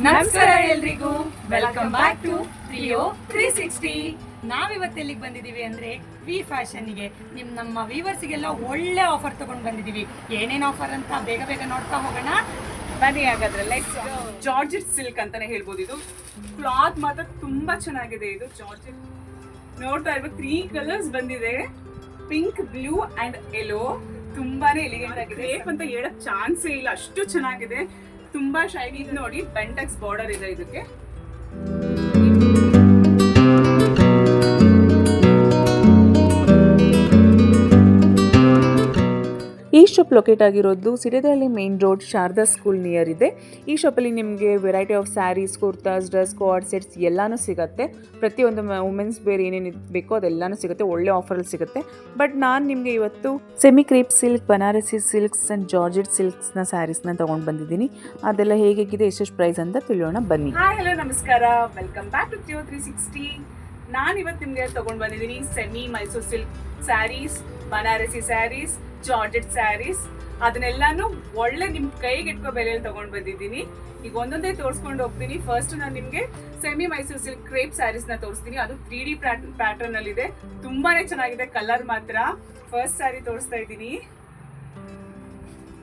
ನಮಸ್ಕಾರ ಎಲ್ರಿಗೂ. Welcome back to Priyo three sixty ನಾವಿವತ್ತು ಎಲ್ಲಿಗೆ ಬಂದಿದ್ದೀವಿ ಅಂದರೆ ವಿ ಫ್ಯಾಷನ್ಗೆ ನಿಮ್ಮ ನಮ್ಮ ವೀವರ್ಸ್ಗೆಲ್ಲ ಒಳ್ಳೆ ಆಫರ್ ತಗೊಂಡು ಬಂದಿದ್ದೀವಿ. ಏನೇನು ಆಫರ್ ಅಂತ ಬೇಗ ಬೇಗ ನೋಡ್ತಾ ಹೋಗೋಣ. ಬನ್ನಿ ಹಾಗಾದ್ರೆ ಲೈಕ್ ಜಾರ್ಜೆಟ್ ಸಿಲ್ಕ್ ಅಂತಾನೆ ಹೇಳ್ಬೋದು ಇದು. ಕ್ಲಾತ್ ಮಾತ್ರ ತುಂಬಾ ಚೆನ್ನಾಗಿದೆ ಇದು ಜಾರ್ಜೆಟ್ ನೋಡ್ತಾ ಇರ್ಬೇಕು ತ್ರೀ ಕಲರ್ಸ್ ಬಂದಿದೆ. ಪಿಂಕ್ ಬ್ಲೂ ಅಂಡ್ ಯೆಲ್ಲೋ ತುಂಬಾನೇ ಎಲಿಗೆಂಟ್ ಆಗಿದೆ. ಅಂತ ಹೇಳಕ್ ಚಾನ್ಸೇ ಇಲ್ಲ. ಅಷ್ಟು ಚೆನ್ನಾಗಿದೆ. ತುಂಬಾ ಶೈನಿ ನೋಡಿ ಬೆಂಟೆಕ್ಸ್ ಬಾರ್ಡರ್ ಇದೆ ಇದಕ್ಕೆ. ಶಾಪ್ ಲೊಕೇಟ್ ಆಗಿರೋದು Siridahalli main road Sharada school near ಇದೆ. ಈ ಶಾಪಲ್ಲಿ ನಿಮಗೆ variety of saris kurtas dress code sets ಎಲ್ಲನೂ ಸಿಗುತ್ತೆ. ಪ್ರತಿಯೊಂದು ವುಮೆನ್ಸ್ ಬೇರೆ ಏನೇನು ಬೇಕೋ ಅದೆಲ್ಲನೂ ಸಿಗುತ್ತೆ. ಒಳ್ಳೆ ಆಫರಲ್ಲಿ ಸಿಗುತ್ತೆ. ಬಟ್ ನಾನು ನಿಮಗೆ ಇವತ್ತು semi crepe silk Banarasi silks and georgette ಸಿಲ್ಕ್ಸ್ನ ಸ್ಯಾರೀಸ್ನ ತೊಗೊಂಡು ಬಂದಿದ್ದೀನಿ. ಅದೆಲ್ಲ ಹೇಗಿದೆ ಎಷ್ಟೆಷ್ಟು ಪ್ರೈಸ್ ಅಂತ ತಿಳಿಯೋಣ. ಬನ್ನಿ. ಹಲೋ ನಮಸ್ಕಾರ. Welcome back to Jio three sixty ನಾನು ಇವತ್ತು ನಿಮಗೆ ತಗೊಂಡ್ ಬಂದಿದ್ದೀನಿ semi Mysore silk saris Banarasi saris georgette saris ಅದನ್ನೆಲ್ಲಾನು ಒಳ್ಳೆ ನಿಮ್ ಕೈಗೆ ಇಟ್ಕೋ ಬೆಲೆಯಲ್ಲಿ ತಗೊಂಡ್ ಬಂದಿದ್ದೀನಿ. ಈಗ ಒಂದೊಂದೇ ತೋರಿಸ್ಕೊಂಡು ಹೋಗ್ತೀನಿ. ಫಸ್ಟ್ ನಾನು ನಿಮಗೆ ಸೆಮಿ ಮೈಸೂರ್ ಸಿಲ್ಕ್ ಕ್ರೇಪ್ ಸ್ಯಾರೀಸ್ನ ತೋರಿಸ್ತೀನಿ. ಅದು ತ್ರೀ ಡಿ ಪ್ಯಾಟರ್ನ್ ಅಲ್ಲಿ ಇದೆ ತುಂಬಾನೇ ಚೆನ್ನಾಗಿದೆ. ಕಲರ್ ಮಾತ್ರ. ಫಸ್ಟ್ ಸ್ಯಾರಿ ತೋರಿಸ್ತಾ ಇದ್ದೀನಿ.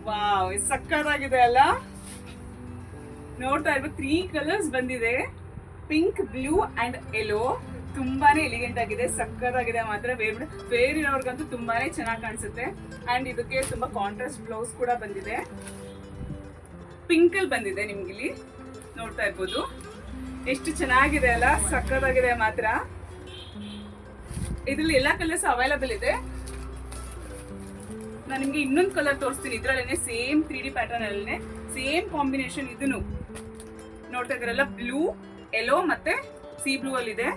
ವಾವ್ ಸಕ್ಕತ್ತಾಗಿದೆ ಅಲ್ಲ? ನೋಡ್ತಾ ಇರ್ಬೇಕು ತ್ರೀ ಕಲರ್ಸ್ ಬಂದಿದೆ. ಪಿಂಕ್ ಬ್ಲೂ ಅಂಡ್ ಯೆಲ್ಲೋ ತುಂಬಾನೇ ಎಲಿಗೆಂಟ್ ಆಗಿದೆ ಸಕ್ಕತ್ತಾಗಿದೆ ಮಾತ್ರ. ವೇರ್ ವೇರ್ ಇರೋರ್ಗಂತೂ ತುಂಬಾನೇ ಚೆನ್ನಾಗಿ ಕಾಣಿಸುತ್ತೆ. ಅಂಡ್ ಇದಕ್ಕೆ ತುಂಬಾ ಕಾಂಟ್ರಾಸ್ಟ್ ಬ್ಲೌಸ್ ಕೂಡ ಬಂದಿದೆ. ಪಿಂಕ್ ಅಲ್ಲಿ ಬಂದಿದೆ ನಿಮ್ಗೆ ಇಲ್ಲಿ ನೋಡ್ತಾ ಇರ್ಬೋದು. ಎಷ್ಟು ಚೆನ್ನಾಗಿದೆ ಅಲ್ಲ ಸಕ್ಕತ್ತಾಗಿದೆ ಮಾತ್ರ. ಇದ್ರಲ್ಲಿ ಎಲ್ಲಾ ಕಲರ್ಸ್ ಅವೈಲಬಲ್ ಇದೆ. ನಾನು ನಿಮ್ಗೆ ಇನ್ನೊಂದು ಕಲರ್ ತೋರಿಸ್ತೀನಿ. ಇದ್ರಲ್ಲೇ ಸೇಮ್ ತ್ರೀ ಡಿ ಪ್ಯಾಟರ್ನ್ ಅಲ್ಲೇ ಸೇಮ್ ಕಾಂಬಿನೇಷನ್ ಇದನ್ನು. ನೋಡ್ತಾ ಇದ್ರಲ್ಲ ಬ್ಲೂ ಯೆಲ್ಲೋ ಮತ್ತೆ ಸಿ ಬ್ಲೂ ಅಲ್ಲಿ ಇದೆ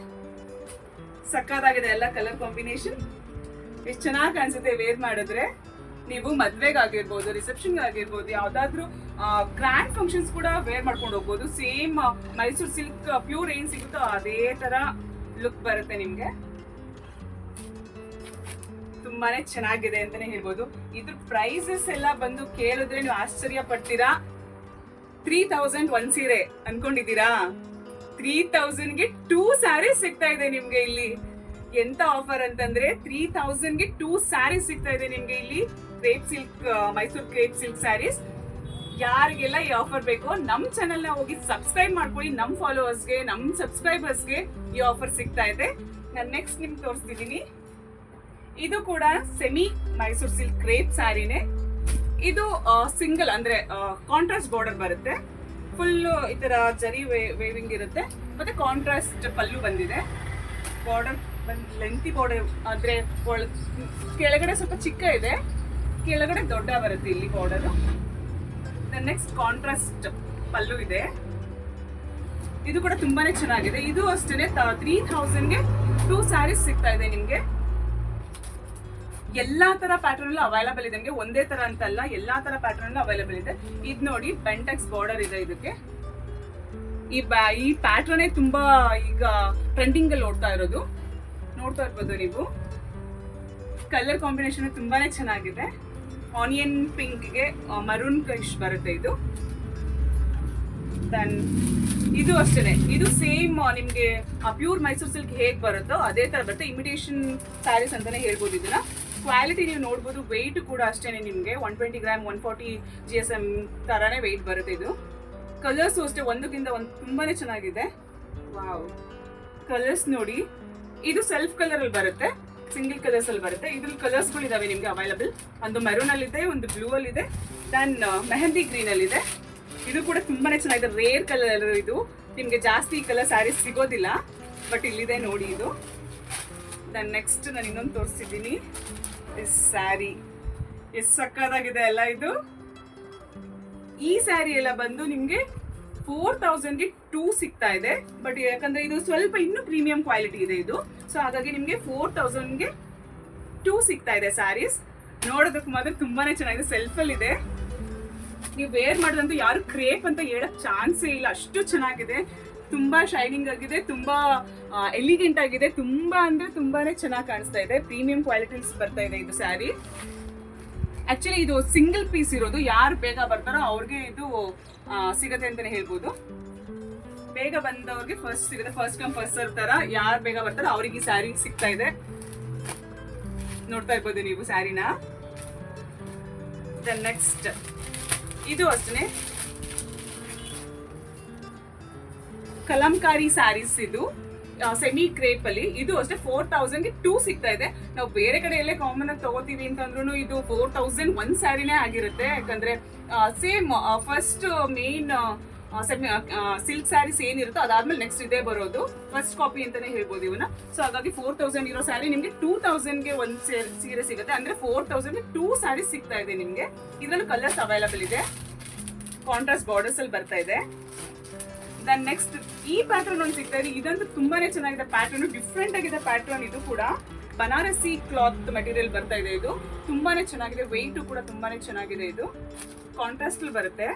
ಸಕ್ಕತ್ತಾಗಿದೆ ಎಲ್ಲ ಕಲರ್ ಕಾಂಬಿನೇಷನ್ ಎಷ್ಟು ಚೆನ್ನಾಗಿ ಕಾಣಿಸುತ್ತೆ ವೇರ್ ಮಾಡಿದ್ರೆ. ನೀವು ಮದ್ವೆಗೆ ಆಗಿರ್ಬೋದು ರಿಸೆಪ್ಷನ್ ಆಗಿರ್ಬೋದು, ಯಾವ್ದಾದ್ರು ಗ್ರ್ಯಾಂಡ್ ಫಂಕ್ಷನ್ಸ್ ಕೂಡ ವೇರ್ ಮಾಡ್ಕೊಂಡು ಹೋಗ್ಬೋದು. ಸೇಮ್ ಮೈಸೂರು ಸಿಲ್ಕ್ ಪ್ಯೂರ್ ಏನ್ ಸಿಗುತ್ತೋ ಅದೇ ತರ ಲುಕ್ ಬರುತ್ತೆ ನಿಮ್ಗೆ. ತುಂಬಾನೇ ಚೆನ್ನಾಗಿದೆ ಅಂತಾನೆ ಹೇಳ್ಬೋದು. ಇದ್ರ ಪ್ರೈಸಸ್ ಎಲ್ಲ ಬಂದು ಕೇಳಿದ್ರೆ ನೀವು ಆಶ್ಚರ್ಯ ಪಡ್ತೀರಾ ತ್ರೀ ತೌಸಂಡ್ ಒನ್ ಸೀರೆ ಅನ್ಕೊಂಡಿದ್ದೀರಾ? ತ್ರೀ ತೌಸಂಡ್ಗೆ ಟೂ ಸ್ಯಾರೀಸ್ ಸಿಗ್ತಾ ಇದೆ ನಿಮ್ಗೆ ಇಲ್ಲಿ. ಎಂತ ಆಫರ್ ಅಂತಂದ್ರೆ ತ್ರೀ ತೌಸಂಡ್ಗೆ ಟೂ ಸ್ಯಾರೀಸ್ ಸಿಗ್ತಾ ಇದೆ ನಿಮ್ಗೆ ಇಲ್ಲಿ. Crepe silk Mysuru crepe silk saris ಯಾರಿಗೆಲ್ಲ ಈ ಆಫರ್ ಬೇಕೋ ನಮ್ಮ ಚಾನೆಲ್ನ ಹೋಗಿ ಸಬ್ಸ್ಕ್ರೈಬ್ ಮಾಡ್ಕೊಳ್ಳಿ. ನಮ್ಮ ಫಾಲೋವರ್ಸ್ಗೆ ನಮ್ಮ ಸಬ್ಸ್ಕ್ರೈಬರ್ಸ್ಗೆ ಈ ಆಫರ್ ಸಿಗ್ತಾ ಇದೆ. ನಾನು ನೆಕ್ಸ್ಟ್ ನಿಮ್ಗೆ ತೋರಿಸ್ತಿದ್ದೀನಿ ಇದು ಕೂಡ ಸೆಮಿ ಮೈಸೂರು ಸಿಲ್ಕ್ ಕ್ರೇಪ್ ಸ್ಯಾರಿನೇ ಇದು ಸಿಂಗಲ್ ಅಂದ್ರೆ ಕಾಂಟ್ರಾಸ್ಟ್ ಬಾರ್ಡರ್ ಬರುತ್ತೆ. ಫುಲ್ ಈ ತರ ಜರಿ ವೇವಿಂಗ್ ಇರುತ್ತೆ. ಮತ್ತೆ ಕಾಂಟ್ರಾಸ್ಟ್ ಪಲ್ಲು ಬಂದಿದೆ. ಬಾರ್ಡರ್ ಬಂದು ಲೆಂತಿ ಬಾರ್ಡರ್ ಅಂದ್ರೆ ಕೆಳಗಡೆ ಸ್ವಲ್ಪ ಚಿಕ್ಕ ಇದೆ. ಕೆಳಗಡೆ ದೊಡ್ಡ ಬರುತ್ತೆ ಇಲ್ಲಿ ಬಾರ್ಡರ್ ನೆಕ್ಸ್ಟ್ ಕಾಂಟ್ರಾಸ್ಟ್ ಪಲ್ಲು ಇದೆ. ಇದು ಕೂಡ ತುಂಬಾನೇ ಚೆನ್ನಾಗಿದೆ. ಇದು ಅಷ್ಟೇ ತ್ರೀ ಗೆ ಟೂ ಸ್ಯಾರೀಸ್ ಸಿಗ್ತಾ ಇದೆ ನಿಮ್ಗೆ. ಎಲ್ಲಾ ತರ ಪ್ಯಾಟರ್ನ್ ಅವೈಲಬಲ್ ಇದೆ. ನಿಮಗೆ ಒಂದೇ ತರ ಅಂತಲ್ಲ, ಎಲ್ಲಾ ತರ ಪ್ಯಾಟರ್ನ್ ಅವೈಲಬಲ್ ಇದೆ. ಇದ್ ನೋಡಿ ಬೆಂಟೆಕ್ಸ್ ಬಾರ್ಡರ್ ಇದೆ ಇದಕ್ಕೆ. ಈ ಬ್ಯಾ ಈ ಪ್ಯಾಟರ್ನೇ ತುಂಬಾ ಈಗ ಟ್ರೆಂಡಿಂಗ್ ಅಲ್ಲಿ ಓಡ್ತಾ ಇರೋದು. ನೋಡ್ತಾ ಇರ್ಬೋದು ನೀವು. ಕಲರ್ ಕಾಂಬಿನೇಷನ್ ತುಂಬಾನೇ ಚೆನ್ನಾಗಿದೆ. ಆನಿಯನ್ ಪಿಂಕ್ಗೆ ಮರೂನ್ ಕಶ್ ಬರುತ್ತೆ ಇದು. ದನ್ ಇದು ಅಷ್ಟೇ ಇದು ಸೇಮ್ ನಿಮ್ಗೆ ಪ್ಯೂರ್ ಮೈಸೂರ್ ಸಿಲ್ಕ್ ಹೇಗ್ ಬರುತ್ತೋ ಅದೇ ತರ ಬರುತ್ತೆ. ಇಮಿಟೇಷನ್ ಸ್ಯಾರೀಸ್ ಅಂತಾನೆ ಹೇಳ್ಬೋದು ಇದನ್ನ. ಕ್ವಾಲಿಟಿ ನೀವು ನೋಡ್ಬೋದು ವೆಯ್ಟ್ ಕೂಡ ಅಷ್ಟೇ ನಿಮಗೆ. One twenty gram one forty G S M ತರಾನೇ ವೆಯ್ಟ್ ಬರುತ್ತೆ ಇದು. ಕಲರ್ಸು ಅಷ್ಟೇ, ಒಂದಕ್ಕಿಂತ ಒಂದು ತುಂಬಾನೇ ಚೆನ್ನಾಗಿದೆ. ವಾವ್ ಕಲರ್ಸ್ ನೋಡಿ, ಇದು ಸೆಲ್ಫ್ ಕಲರ್ ಅಲ್ಲಿ ಬರುತ್ತೆ. ಸಿಂಗಲ್ ಕಲರ್ಸ್ ಅಲ್ಲಿ ಬರುತ್ತೆ. ಇದ್ರಲ್ಲಿ ಕಲರ್ಸ್ಗಳು ಇದಾವೆ ನಿಮ್ಗೆ ಅವೈಲಬಲ್ ಒಂದು ಮೆರೂನ್ ಅಲ್ಲಿ ಇದೆ ಒಂದು ಬ್ಲೂ ಅಲ್ಲಿ ಇದೆ ದೆನ್ ಮೆಹಂದಿ ಗ್ರೀನ್ ಅಲ್ಲಿ ಇದೆ ಇದು ಕೂಡ ತುಂಬಾನೇ ಚೆನ್ನಾಗಿದೆ. ರೇರ್ ಕಲರ್ ಇದು. ನಿಮ್ಗೆ ಜಾಸ್ತಿ ಕಲರ್ ಸ್ಯಾರೀಸ್ ಸಿಗೋದಿಲ್ಲ. ಬಟ್ ಇಲ್ಲಿದೆ ನೋಡಿ ಇದು. ದೆನ್ ನೆಕ್ಸ್ಟ್ ನಾನು ಇನ್ನೊಂದು ತೋರಿಸ್ತಿದ್ದೀನಿ ಸ್ಯಾರಿ ಎಷ್ಟು ಸಕ್ಕದಾಗಿದೆ ಅಲ್ಲ ಇದು? ಈ ಸ್ಯಾರಿ ಎಲ್ಲ ಬಂದು ನಿಮಗೆ ಫೋರ್ ತೌಸಂಡ್ಗೆ ಟೂ ಸಿಗ್ತಾ ಇದೆ. ಬಟ್ ಯಾಕಂದ್ರೆ ಇದು ಸ್ವಲ್ಪ ಇನ್ನೂ ಪ್ರೀಮಿಯಂ ಕ್ವಾಲಿಟಿ ಇದೆ ಇದು. ಸೊ ಹಾಗಾಗಿ ನಿಮಗೆ ಫೋರ್ ತೌಸಂಡ್ಗೆ ಟೂ ಸಿಗ್ತಾ ಇದೆ ಸ್ಯಾರೀಸ್ ನೋಡೋದಕ್ಕೆ ಮಾತ್ರ ತುಂಬಾನೇ ಚೆನ್ನಾಗಿದೆ ಸೆಲ್ಫಲ್ಲಿದೆ ನೀವು ವೇರ್ ಮಾಡಿದಂತೂ ಯಾರು ಕ್ರೇಪ್ ಅಂತ ಹೇಳಕ್ ಚಾನ್ಸೇ ಇಲ್ಲ. ಅಷ್ಟು ಚೆನ್ನಾಗಿದೆ. ತುಂಬಾ ಶೈನಿಂಗ್ ಆಗಿದೆ, ತುಂಬಾ ಎಲಿಗೆಂಟ್ ಆಗಿದೆ. ತುಂಬಾ ಅಂದ್ರೆ ತುಂಬಾನೇ ಚೆನ್ನಾಗಿ ಕಾಣಿಸ್ತಾ ಇದೆ. ಪ್ರೀಮಿಯಂ ಕ್ವಾಲಿಟೀಸ್ ಬರ್ತಾ ಇದೆ ಇದು ಸ್ಯಾರಿ ಆಕ್ಚುಲಿ ಇದು ಸಿಂಗಲ್ ಪೀಸ್ ಇರೋದು. ಯಾರು ಬೇಗ ಬರ್ತಾರೋ ಅವ್ರಿಗೆ ಇದು ಸಿಗುತ್ತೆ ಸಿಗತ್ತೆ ಅಂತಾನೆ ಹೇಳ್ಬೋದು. ಬೇಗ ಬಂದವ್ರಿಗೆ ಫಸ್ಟ್ ಸಿಗುತ್ತೆ. ಫಸ್ಟ್ ಕಮ್ ಫಸ್ಟ್ ಸರ್ ತರ ಯಾರು ಬೇಗ ಬರ್ತಾರೋ ಅವ್ರಿಗೆ ಈ ಸ್ಯಾರಿ ಸಿಗ್ತಾ ಇದೆ. ನೋಡ್ತಾ ಇರ್ಬೋದು ನೀವು ಸ್ಯಾರಿನ ದ ನೆಕ್ಸ್ಟ್ ಇದು ಅಷ್ಟೇ ಕಲಂಕಾರಿ ಸ್ಯಾರೀಸ್ ಇದು ಸೆಮಿ ಕ್ರೇಪ್ ಅಲ್ಲಿ. ಇದು ಅಷ್ಟೇ ಫೋರ್ ತೌಸಂಡ್ ಟೂ ಸಿಗ್ತಾ ಇದೆ. ನಾವು ಬೇರೆ ಕಡೆ ಎಲ್ಲೇ ಕಾಮನ್ ಆಗಿ ತಗೋತೀವಿ ಅಂತಂದ್ರೂ ಇದು ಫೋರ್ ತೌಸಂಡ್ ಒನ್ ಸ್ಯಾರಿನೇ ಆಗಿರುತ್ತೆ. ಯಾಕಂದ್ರೆ same first main semi silk saris ಏನಿರುತ್ತೋ ಅದಾದ್ಮೇಲೆ ನೆಕ್ಸ್ಟ್ ಇದೇ ಬರೋದು. ಫಸ್ಟ್ ಕಾಪಿ ಅಂತಾನೆ ಹೇಳ್ಬೋದು ಇವನ್ನ. ಸೊ ಹಾಗಾಗಿ ಫೋರ್ ತೌಸಂಡ್ ಇರೋ ಸ್ಯಾರಿ ನಿಮಗೆ ಟೂ ಗೆ ಒಂದು ಸೀರೆ ಸಿಗುತ್ತೆ. ಅಂದ್ರೆ ಫೋರ್ ತೌಸಂಡ್ ಟೂ ಸ್ಯಾರೀಸ್ ಸಿಗ್ತಾ ಇದೆ ನಿಮಗೆ. ಇದರಲ್ಲೂ ಕಲರ್ಸ್ ಅವೈಲಬಲ್ ಇದೆ. ಕಾಂಟ್ರಾಸ್ಟ್ ಬಾರ್ಡರ್ಸ್ ಅಲ್ಲಿ ಬರ್ತಾ ಇದೆ. ದನ್ ನೆಕ್ಸ್ಟ್ ಈ ಪ್ಯಾಟರ್ನ್ ಒಂದು ಸಿಗ್ತಾ ಇದೆ. ಇದಂತೂ ತುಂಬಾನೇ ಚೆನ್ನಾಗಿದೆ. ಪ್ಯಾಟರ್ನ್ ಡಿಫ್ರೆಂಟ್ ಆಗಿದೆ ಪ್ಯಾಟರ್ನ್ ಇದು ಕೂಡ. ಬನಾರಸಿ ಕ್ಲಾತ್ ಮೆಟೀರಿಯಲ್ ಬರ್ತಾ ಇದೆ ಇದು. ತುಂಬಾನೇ ಚೆನ್ನಾಗಿದೆ. ವೆಯ್ಟ್ ಕೂಡ ತುಂಬಾನೇ ಚೆನ್ನಾಗಿದೆ ಇದು. ಕಾಂಟ್ರಾಸ್ಟ್ ಬರುತ್ತೆ.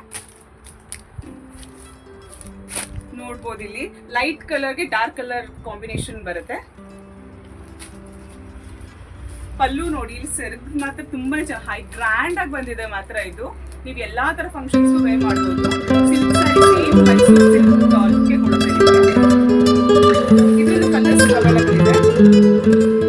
ನೋಡ್ಬೋದು ಇಲ್ಲಿ. ಲೈಟ್ ಕಲರ್ಗೆ ಡಾರ್ಕ್ ಕಲರ್ ಕಾಂಬಿನೇಷನ್ ಬರುತ್ತೆ. ಪಲ್ಲು ನೋಡಿ, ಇಲ್ಲಿ ಸೆರ್ಗ್ ಮಾತ್ರ ತುಂಬಾ ಹೈ ಗ್ರ್ಯಾಂಡ್ ಆಗಿ ಬಂದಿದೆ ಮಾತ್ರ ಇದು. ನೀವು ಎಲ್ಲಾ ತರ ಫಂಕ್ಷನ್ಸ್ ವೇರ್ ಮಾಡ್ಬೋದು. ಸಿಲ್ಕ್ ಸ್ಯಾರಿ ಸೇಮ್ ಮೈಸೂರು ಸಿಲ್ಕ್ಗೆ ಕೊಡುತ್ತೆ ಇದ್ರದ್ದು ಕಲರ್ಸ್ ಅವೈಲಬಲ್ ಇದೆ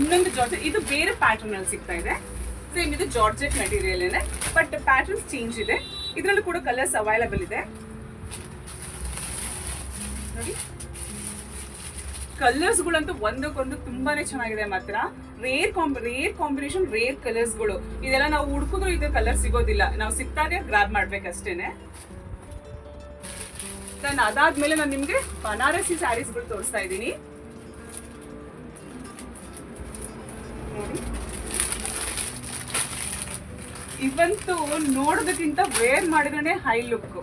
ಇನ್ನೊಂದು ಜಾರ್ಜೆಟ್ ಇದು ಬೇರೆ ಪ್ಯಾಟರ್ನ್ ಅಲ್ಲಿ ಸಿಗ್ತಾ ಇದೆ. ಸೇಮ್ ಇದು ಜಾರ್ಜೆಟ್ ಮೆಟೀರಿಯಲ್ ಏನೆ ಬಟ್ ಪ್ಯಾಟರ್ನ್ಸ್ ಚೇಂಜ್ ಇದೆ. ಇದರಲ್ಲೂ ಕೂಡ ಕಲರ್ಸ್ ಅವೈಲಬಲ್ ಇದೆ. ನೋಡಿ. ಕಲರ್ಸ್ಗಳಂತೂ ಒಂದಕ್ಕೊಂದು ತುಂಬಾನೇ ಚೆನ್ನಾಗಿದೆ ಮಾತ್ರ. Rare comb rare combination rare ಕಲರ್ಸ್ಗಳು ಇದೆಲ್ಲ ನಾವು ಹುಡುಕಿದ್ರು ಇದು ಕಲರ್ ಸಿಗೋದಿಲ್ಲ. ನಾವು ಸಿಕ್ತಾಗೆ ಗ್ರಾಬ್ ಮಾಡ್ಬೇಕಷ್ಟೇನೆ. ನಾನು ಅದಾದ್ಮೇಲೆ ನಾನು ನಿಮ್ಗೆ ಬನಾರಸಿ ಸ್ಯಾರೀಸ್ಗಳು ತೋರಿಸ್ತಾ ಇದ್ದೀನಿ. ನೋಡಿ. ಇವಂತೂ ನೋಡೋದಕ್ಕಿಂತ ವೇರ್ ಮಾಡಿದ್ರೆ ಹೈ ಲುಕ್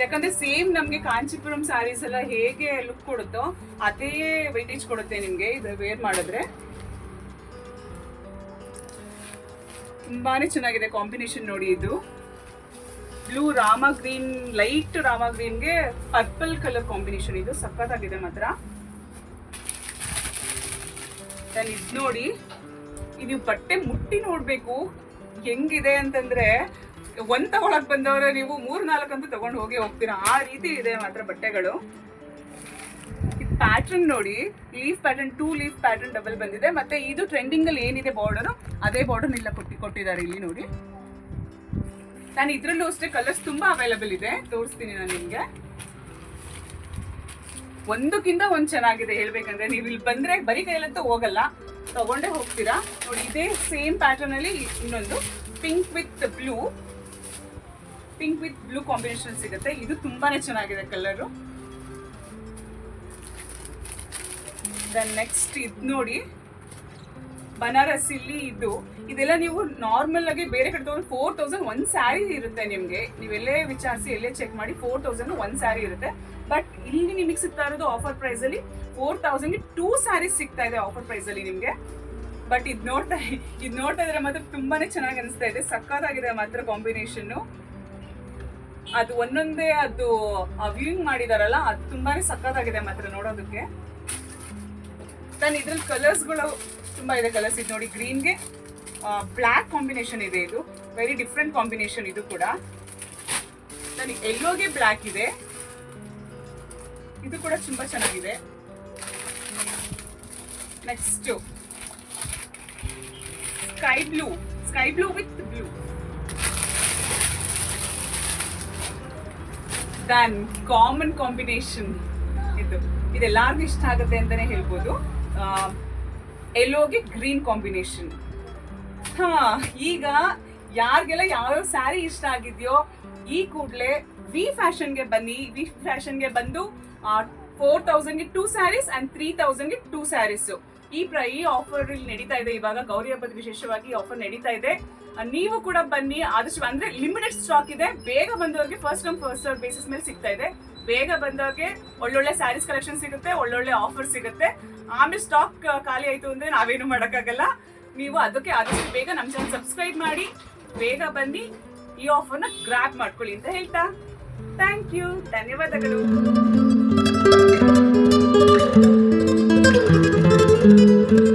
ಯಾಕಂದ್ರೆ ಸೇಮ್ ನಮ್ಗೆ ಕಾಂಚಿಪುರಂ ಸ್ಯಾರೀಸ್ ಎಲ್ಲ ಹೇಗೆ ಲುಕ್ ಕೊಡುತ್ತೋ ಅದೇ ವೆಯ್ಟೇಜ್ ಕೊಡುತ್ತೆ ನಿಮ್ಗೆ ಇದು ವೇರ್ ಮಾಡಿದ್ರೆ. ತುಂಬಾನೇ ಚೆನ್ನಾಗಿದೆ ಕಾಂಬಿನೇಷನ್ ನೋಡಿ ಇದು. Blue Rama green light Rama ಗ್ರೀನ್ಗೆ purple colour combination ಇದು. ಸಖತ್ತಾಗಿದೆ ಮಾತ್ರ. ಇದು ನೋಡಿ. ಇದು ಬಟ್ಟೆ ಮುಟ್ಟಿ ನೋಡಬೇಕು, ಹೆಂಗಿದೆ ಅಂತಂದ್ರೆ, ಒಂದ್ ತಗೊಳಕ್ ಬಂದವ್ರೆ ನೀವು ಮೂರ್ ನಾಲ್ಕಂತೂ ತಗೊಂಡು ಹೋಗಿ ಹೋಗ್ತೀರಾ. ಆ ರೀತಿ ಇದೆ ಮಾತ್ರ ಬಟ್ಟೆಗಳು. ಪ್ಯಾಟರ್ನ್ ನೋಡಿ leaf pattern two leaf pattern double ಬಂದಿದೆ. ಮತ್ತೆ ಇದು ಟ್ರೆಂಡಿಂಗ್ ಅಲ್ಲಿ ಏನಿದೆ ಬಾರ್ಡರ್ ಅದೇ ಬಾರ್ಡರ್ ಇಲ್ಲ ಕೊಟ್ಟಿ, ಕೊಟ್ಟಿದ್ದಾರೆ ಇಲ್ಲಿ ನೋಡಿ. ನಾನು ಇದರಲ್ಲೂ ಅಷ್ಟೇ ಕಲರ್ಸ್ ತುಂಬಾ ಅವೈಲಬಲ್ ಇದೆ. ತೋರಿಸ್ತೀನಿ ನಾನು ನಿಮ್ಗೆ. ಒಂದಕ್ಕಿಂತ ಒಂದ್ ಚೆನ್ನಾಗಿದೆ ಹೇಳ್ಬೇಕಂದ್ರೆ, ನೀವು ಇಲ್ಲಿ ಬಂದ್ರೆ ಬರೀ ಕೈಯಲ್ಲಂತೂ ಹೋಗಲ್ಲ. ತಗೊಂಡೇ ಹೋಗ್ತೀರಾ? ನೋಡಿ, ಇದೇ ಸೇಮ್ ಪ್ಯಾಟರ್ನ್ ಅಲ್ಲಿ ಇನ್ನೊಂದು pink with blue pink with blue combination ಸಿಗುತ್ತೆ. ಇದು ತುಂಬಾನೇ ಚೆನ್ನಾಗಿದೆ ಕಲರು ದೆನ್ ನೆಕ್ಸ್ಟ್ ಇದು ನೋಡಿ ಬನಾರಸ್ ಇಲ್ಲಿ ಇದು. ಇದೆಲ್ಲ ನೀವು ನಾರ್ಮಲ್ ಆಗಿ ಬೇರೆ ಕಡೆ ತಗೊಂಡು ಫೋರ್ ತೌಸಂಡ್ ಒಂದ್ ಸ್ಯಾರಿ ಇರುತ್ತೆ ನಿಮ್ಗೆ. ನೀವೆಲ್ಲೇ ವಿಚಾರಿಸಿ, ಎಲ್ಲೇ ಚೆಕ್ ಮಾಡಿ ಫೋರ್ ತೌಸಂಡ್ ಒಂದ್ ಸ್ಯಾರಿ ಇರುತ್ತೆ. ಬಟ್ ಇಲ್ಲಿ ನಿಮಗೆ ಸಿಗ್ತಾ ಇರೋದು ಆಫರ್ ಪ್ರೈಸ್ ಅಲ್ಲಿ ಫೋರ್ ತೌಸಂಡ್ ಟೂ ಸ್ಯಾರೀಸ್ ಸಿಗ್ತಾ ಇದೆ ಆಫರ್ ಪ್ರೈಸ್ ಅಲ್ಲಿ ನಿಮ್ಗೆ. ಬಟ್ ಇದು ನೋಡ್ತಾ ಇದು ನೋಡ್ತಾ ಇದ್ರೆ ಮಾತ್ರ ತುಂಬಾನೇ ಚೆನ್ನಾಗಿ ಅನಿಸ್ತಾ ಇದೆ. ಸಕ್ಕತ್ತಾಗಿದೆ ಮಾತ್ರ ಕಾಂಬಿನೇಷನ್ ಅದು ಒಂದೊಂದೇ ಅದು ವ್ಯೂಯಿಂಗ್ ಮಾಡಿದಾರಲ್ಲ, ಅದು ತುಂಬಾನೇ ಸಕ್ಕತ್ತಾಗಿದೆ ಮಾತ್ರ ನೋಡೋದಕ್ಕೆ. ನಾನು ಇದ್ರಲ್ಲಿ ಕಲರ್ಸ್ಗಳು ತುಂಬಾ ಇದೆ ಕಲರ್ಸ್ ಇದು ನೋಡಿ ಗ್ರೀನ್ಗೆ ಬ್ಲ್ಯಾಕ್ ಕಾಂಬಿನೇಷನ್ ಇದೆ ಇದು. ವೆರಿ ಡಿಫ್ರೆಂಟ್ ಕಾಂಬಿನೇಷನ್ ಇದು ಕೂಡ. ನನಗೆ ಎಲ್ಲೋಗೆ ಬ್ಲ್ಯಾಕ್ ಇದೆ. ಇದು ಕೂಡ ತುಂಬಾ ಚೆನ್ನಾಗಿದೆ. Next sky blue sky blue with blue then common combination ಇದು. ಇದೆಲ್ಲರಿಗೂ ಇಷ್ಟ ಆಗುತ್ತೆ ಅಂತಾನೆ ಹೇಳ್ಬೋದು. ಎಲ್ಲೋಗೆ ಗ್ರೀನ್ ಕಾಂಬಿನೇಷನ್ ಹಾ, ಈಗ ಯಾರಿಗೆಲ್ಲ ಯಾವ್ಯಾವ ಸ್ಯಾರಿ ಇಷ್ಟ ಆಗಿದೆಯೋ, ಈ ಕೂಡಲೇ ವಿ ಫ್ಯಾಷನ್ಗೆ ಬನ್ನಿ. ವಿ ಫ್ಯಾಷನ್ಗೆ ಬಂದು ಫೋರ್ ತೌಸಂಡ್ಗೆ ಟೂ ಸ್ಯಾರೀಸ್ ಅಂಡ್ ತ್ರೀ ತೌಸಂಡ್ಗೆ ಟೂ ಸ್ಯಾರೀಸ್ ಈ ಪ್ರ, ಈ ಆಫರ್ ಇಲ್ಲಿ ನಡೀತಾ ಇದೆ. ಇವಾಗ ಗೌರಿ ಹಬ್ಬದ ವಿಶೇಷವಾಗಿ ಆಫರ್ ನಡೀತಾ ಇದೆ. ನೀವು ಕೂಡ ಬನ್ನಿ. ಆದಷ್ಟು ಅಂದ್ರೆ ಲಿಮಿಟೆಡ್ ಸ್ಟಾಕ್ ಇದೆ. ಬೇಗ ಬಂದವ್ರಿಗೆ first come first serve basis ಮೇಲೆ ಸಿಗ್ತಾ ಇದೆ. ಬೇಗ ಬಂದವ್ರಿಗೆ ಒಳ್ಳೊಳ್ಳೆ ಸ್ಯಾರೀಸ್ ಕಲೆಕ್ಷನ್ ಸಿಗುತ್ತೆ, ಒಳ್ಳೊಳ್ಳೆ ಆಫರ್ ಸಿಗುತ್ತೆ. ಆಮೇಲೆ ಸ್ಟಾಕ್ ಖಾಲಿ ಆಯ್ತು ಅಂದ್ರೆ ನಾವೇನು ಮಾಡೋಕ್ಕಾಗಲ್ಲ. ನೀವು ಅದಕ್ಕೆ ಆದಷ್ಟು ಬೇಗ ನಮ್ಮ ಚಾನಲ್ ಸಬ್ಸ್ಕ್ರೈಬ್ ಮಾಡಿ. ಬೇಗ ಬನ್ನಿ. ಈ ಆಫರ್ನ ಗ್ರ್ಯಾಪ್ ಮಾಡ್ಕೊಳ್ಳಿ ಅಂತ ಹೇಳ್ತಾ. ಥ್ಯಾಂಕ್ ಯು ಧನ್ಯವಾದಗಳು. フフフ。